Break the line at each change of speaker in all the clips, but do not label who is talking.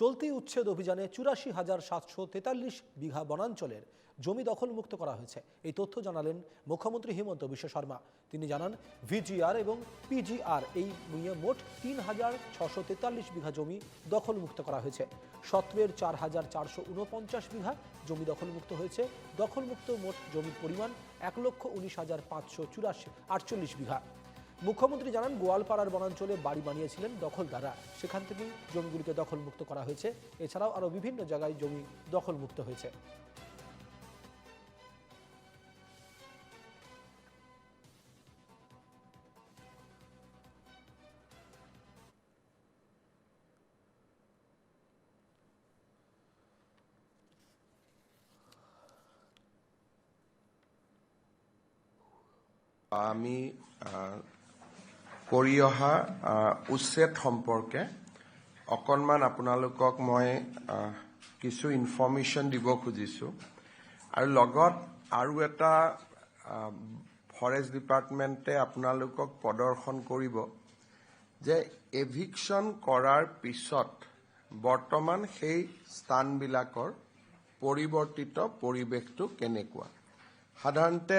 চলতি উচ্ছেদ অভিযানে চুরাশি হাজার সাতশো তেতাল্লিশ বিঘা বনাঞ্চলের জমি দখলমুক্ত করা হয়েছে। এই তথ্য জানালেন মুখ্যমন্ত্রী হিমন্ত বিশ্ব শর্মা। তিনি জানান, ভিজিআর এবং পিজিআর এই নিয়ে মোট তিন হাজার ছশো তেতাল্লিশ বিঘা জমি দখলমুক্ত করা হয়েছে। সত্রের চার হাজার চারশো উনপঞ্চাশ বিঘা জমি দখলমুক্ত হয়েছে। দখলমুক্ত মোট জমির পরিমাণ এক লক্ষ উনিশ হাজার পাঁচশো চুরাশি আটচল্লিশ বিঘা। মুখ্যমন্ত্রী জানান, গোয়ালপাড়ার বনাঞ্চলে বাড়ি বানিয়েছিলেন দখলদাররা। সেখান থেকেই জমিগুলিকে দখলমুক্ত করা হয়েছে। এছাড়াও আরও বিভিন্ন জায়গায় জমি দখলমুক্ত হয়েছে।
আমি কৰি অহা উচ্ছেদ সম্পৰ্কে অকণমান আপোনালোকক মই কিছু ইনফৰ্মেশ্যন দিব খুজিছোঁ। আৰু লগত আৰু এটা ফৰেষ্ট ডিপাৰ্টমেণ্টে আপোনালোকক প্ৰদৰ্শন কৰিব যে এভিকশ্যন কৰাৰ পিছত বৰ্তমান সেই স্থানবিলাকৰ পৰিৱৰ্তিত পৰিৱেশটো কেনেকুৱা। সাধাৰণতে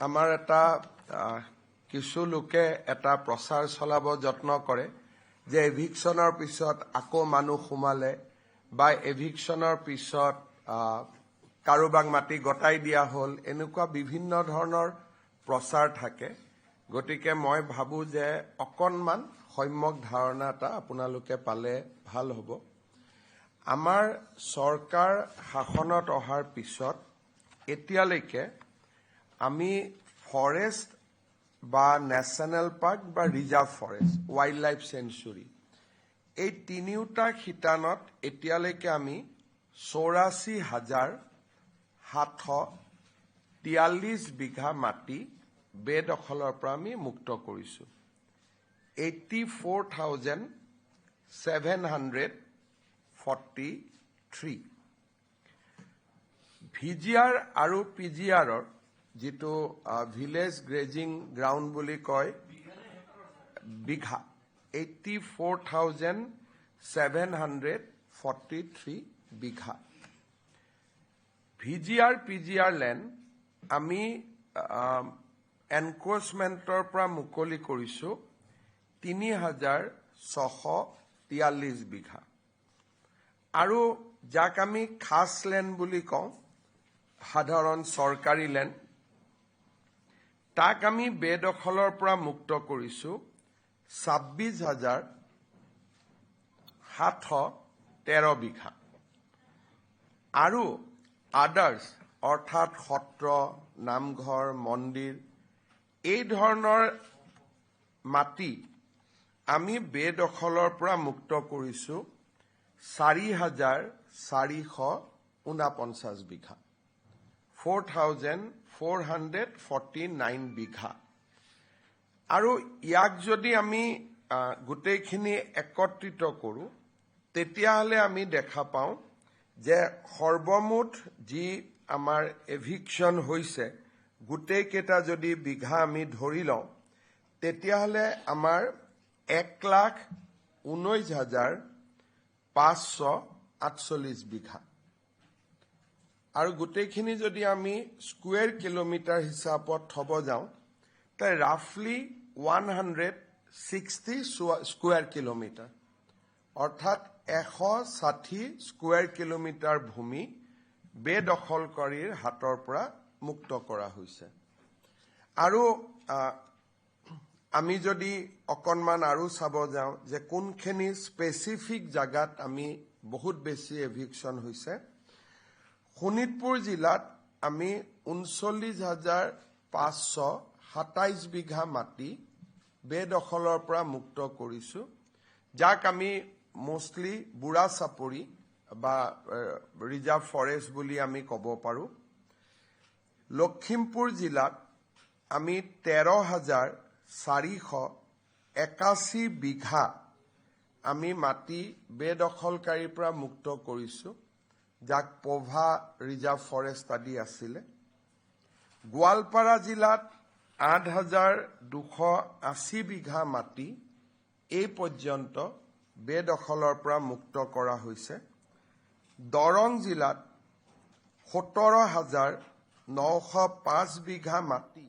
আমাৰ এটা কিছু লোকে এটা প্ৰচাৰ চলাব যত্ন কৰে যে এভিকশ্যনৰ পিছত আকৌ মানুহ সোমালে বা এভিকশ্যনৰ পিছত কাৰোবাক মাটি গতাই দিয়া হ'ল এনেকুৱা বিভিন্ন ধৰণৰ প্ৰচাৰ থাকে। গতিকে মই ভাবোঁ যে অকণমান সম্যক ধাৰণা এটা আপোনালোকে পালে ভাল হ'ব। আমাৰ চৰকাৰ শাসনত অহাৰ পিছত এতিয়ালৈকে আমি ফৰেষ্ট বা নেশ্যনেল পাৰ্ক বা reserve forest wildlife sanctuary এই তিনিওটা শিতানত এতিয়ালৈকে আমি চৌৰাশী হাজাৰ সাতশ তিয়াল্লিছ বিঘা মাটি বেদখলৰ পৰা আমি মুক্ত কৰিছোঁ। Eighty four thousand seven hundred forty three VGR আৰু পিজিআৰৰ যিটো ভিলেজ গ্ৰেজিং গ্ৰাউণ্ড বুলি কয় বিঘা eighty four thousand seven hundred forty three বিঘা। ভিজিআৰ পিজিআৰ লেণ্ড আমি এনক্ৰচমেণ্টৰ পৰা মুকলি কৰিছোঁ তিনি হাজাৰ ছশ তিয়াল্লিছ বিঘা। আৰু যাক আমি খাছ লেণ্ড বুলি কওঁ সাধাৰণ চৰকাৰী লেণ্ড তাক আমি বেদখলৰ পৰা মুক্ত কৰিছোঁ। ছাব্বিছ হাজাৰ সাতশ তেৰ বিঘা। আৰু আদাৰ্ছ অৰ্থাৎ সত্ৰ নামঘৰ মন্দিৰ এই ধৰণৰ মাটি আমি বেদখলৰ পৰা মুক্ত কৰিছোঁ চাৰি হাজাৰ চাৰিশ ঊনপঞ্চাছ বিঘা। Four thousand four hundred forty nine বিঘা। আৰু ইয়াক যদি আমি গোটেইখিনি একত্ৰিত কৰোঁ তেতিয়াহ'লে আমি দেখা পাওঁ যে সৰ্বমুঠ যি আমাৰ এভিকশ্যন হৈছে গোটেইকেইটা যদি বিঘা আমি ধৰি লওঁ তেতিয়াহ'লে আমাৰ এক লাখ ঊনৈছ হাজাৰ পাঁচশ আঠচল্লিছ বিঘা। আৰু গোটেইখিনি যদি আমি স্কুৱেৰ কিলোমিটাৰ হিচাপত থ'ব যাওঁ তে ৰাফলি one hundred sixty square kilometre অৰ্থাৎ এশ ষাঠি স্কুৱেৰ কিলোমিটাৰ ভূমি বেদখলকাৰীৰ হাতৰ পৰা মুক্ত কৰা হৈছে। আৰু আমি যদি অকণমান আৰু চাব যাওঁ যে কোনখিনি স্পেচিফিক জাগাত আমি বহুত বেছি এভিকশ্যন হৈছে শোণিতপুৰ জিলাত আমি ঊনচল্লিছ হাজাৰ পাঁচশ সাতাইছ বিঘা মাটি বেদখলৰ পৰা মুক্ত কৰিছোঁ। যাক আমি মষ্টলি বুঢ়া চাপৰি বা ৰিজাৰ্ভ ফৰেষ্ট বুলি আমি ক'ব পাৰোঁ। লখিমপুৰ জিলাত আমি তেৰ হাজাৰ চাৰিশ একাশী বিঘা আমি মাটি বেদখলকাৰীৰ পৰা মুক্ত কৰিছোঁ। যাক পভা ৰিজাৰ্ভ ফৰেষ্ট আদি আছিলে। গোৱালপাৰা জিলাত আঠ হাজাৰ দুশ আশী বিঘা মাটি এই পৰ্যন্ত বেদখলৰ পৰা মুক্ত কৰা হৈছে। দৰং জিলাত সোতৰ হাজাৰ নশ পাঁচ বিঘা মাটি